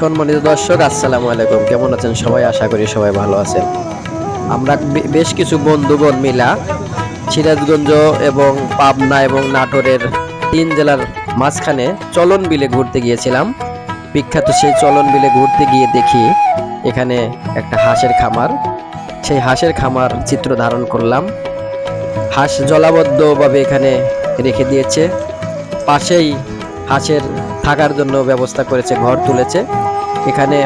সম্মানিত দর্শক, আসসালামু আলাইকুম। কেমন আছেন সবাই? আশা করি সবাই ভালো আছেন। আমরা বেশ কিছু বন্ধুগণ মিলা সিরাজগঞ্জ এবং পাবনা এবং নাটোরের তিন জেলার মাঝখানে চলন বিলে ঘুরতে গিয়েছিলাম। বিখ্যাত সেই চলন বিলে ঘুরতে গিয়ে দেখি এখানে একটা হাঁসের খামার। সেই হাঁসের খামার চিত্র ধারণ করলাম। হাঁস জলাবদ্ধভাবে এখানে রেখে দিয়েছে। পাশেই হাঁসের থাকার জন্য ব্যবস্থা করেছে, ঘর তুলেছে। এখানে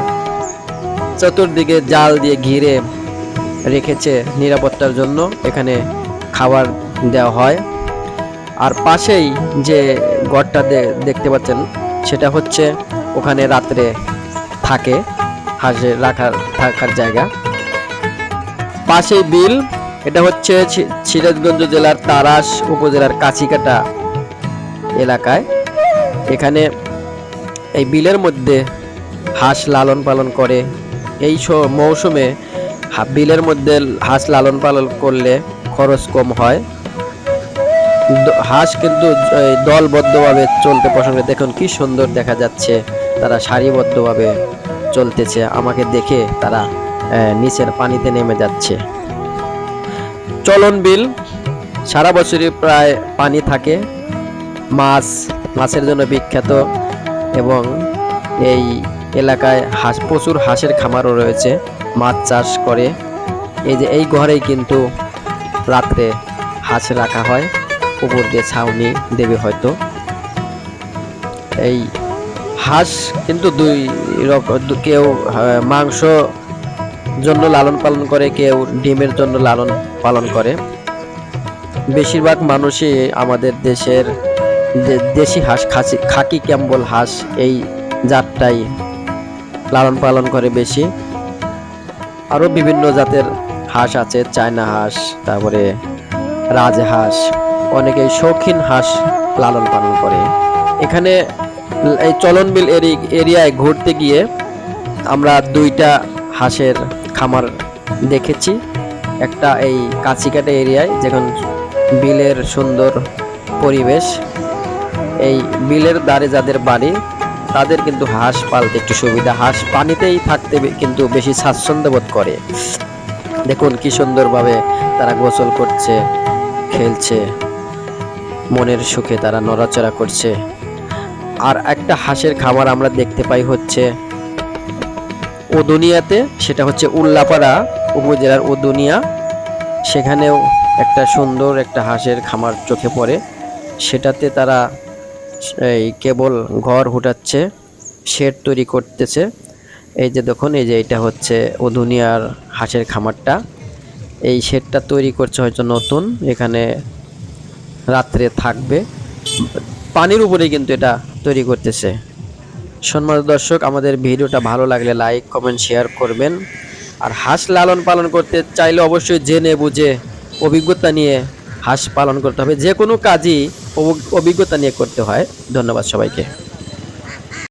চতুর্দিকে জাল দিয়ে ঘিরে রেখেছে নিরাপত্তার জন্য। এখানে খাবার দেওয়া হয়। আর পাশেই যে ঘরটা দেখতে পাচ্ছেন, সেটা হচ্ছে ওখানে রাত্রে থাকে হাঁসের রাখার, থাকার জায়গা। পাশেই বিল, এটা হচ্ছে সিরাজগঞ্জ জেলার তারাস উপজেলার কাছিকাটা এলাকায়। এখানে এই বিলের মধ্যে হাঁস লালন পালন করে। এই মৌসুমে বিলের মধ্যে হাঁস লালন পালন করলে খরচ কম হয়। হাঁস কিন্তু দলবদ্ধভাবে চলতে পছন্দ দেখুন কি সুন্দর দেখা যাচ্ছে। তারা সারিবদ্ধভাবে চলতেছে। আমাকে দেখে তারা নিচের পানিতে নেমে যাচ্ছে। চলন বিল সারা বছরই প্রায় পানি থাকে। মাছ, মাছের জন্য বিখ্যাত। এবং এই এলাকায় হাঁস, প্রচুর হাঁসের খামারও রয়েছে, মাছ চাষ করে। এই যে এই ঘরেই কিন্তু রাত্রে হাঁস রাখা হয় উপর দিয়ে ছাউনি দেবে হয়তো। এই হাঁস কিন্তু দুই রকম কেউ মাংস জন্য লালন পালন করে, কেউ ডিমের জন্য লালন পালন করে। বেশিরভাগ মানুষই আমাদের দেশের দেশি হাঁস খাসি খাকি ক্যাম্বল হাঁস এই জাতটাই লালন পালন করে বেশি। আরও বিভিন্ন জাতের হাঁস আছে, চায়না হাঁস, তারপরে রাজহাঁস অনেকেই শৌখিন হাঁস লালন পালন করে। এখানে এই চলনবিল এরি- এরিয়ায় ঘুরতে গিয়ে আমরা দুইটা হাঁসের খামার দেখেছি। একটা এই কাছিকাটা এরিয়ায়, যেখানে বিলের সুন্দর পরিবেশ। এই বিলের দ্বারে যাদের বাড়ি, তাদের কিন্তু হাঁস পালতে একটু সুবিধা। হাঁস পানিতেই থাকতে কিন্তু বেশি স্বাচ্ছন্দ্য বোধ করে। দেখুন কি সুন্দরভাবে তারা গোসল করছে, খেলছে, মনের সুখে তারা নড়াচড়া করছে। আর একটা হাঁসের খামার আমরা দেখতে পাই হচ্ছে ওদুনিয়াতে সেটা হচ্ছে উল্লাপাড়া উপজেলার ওদুনিয়া সেখানেও একটা সুন্দর একটা হাঁসের খামার চোখে পড়ে। সেটাতে তারা এই কেবল ঘর হুটাচ্ছে শেড তৈরি করতেছে। এই যে দেখুন, এই যে এটা হচ্ছে ওদুনিয়ার হাঁসের খামারটা। এই শেডটা তৈরি করছে হয়তো নতুন, এখানে রাত্রে থাকবে। পানির উপরে কিন্তু এটা তৈরি করতেছে। সম্মানিত দর্শক, আমাদের ভিডিওটা ভালো লাগলে লাইক, কমেন্ট, শেয়ার করবেন। আর হাঁস লালন পালন করতে চাইলে অবশ্যই জেনে বুঝে অভিজ্ঞতা নিয়ে হাঁস পালন করতে হবে। যে কোনো কাজই অভিজ্ঞতা নিয়ে করতে হয়। ধন্যবাদ সবাইকে।